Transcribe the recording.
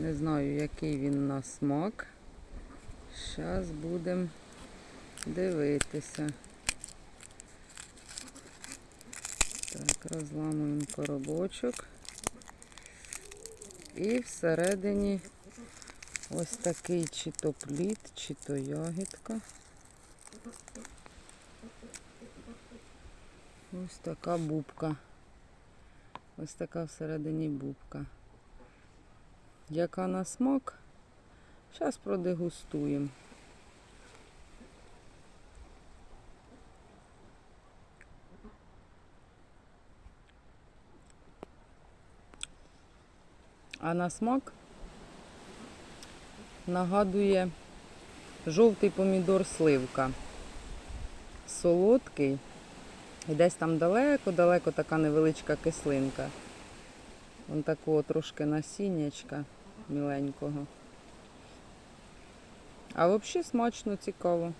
Не знаю, який він на смак. Зараз будемо дивитися. Так, розламуємо коробочок. І всередині ось такий чи то плід, чи то ягідка. Ось така бубка. Ось така всередині бубка. Яка на смак? Зараз продегустуємо. А на смак нагадує жовтий помідор сливка. Солодкий. І десь там далеко-далеко така невеличка кислинка. Вон такого трошки насіннячка міленького. А взагалі смачно цікаво.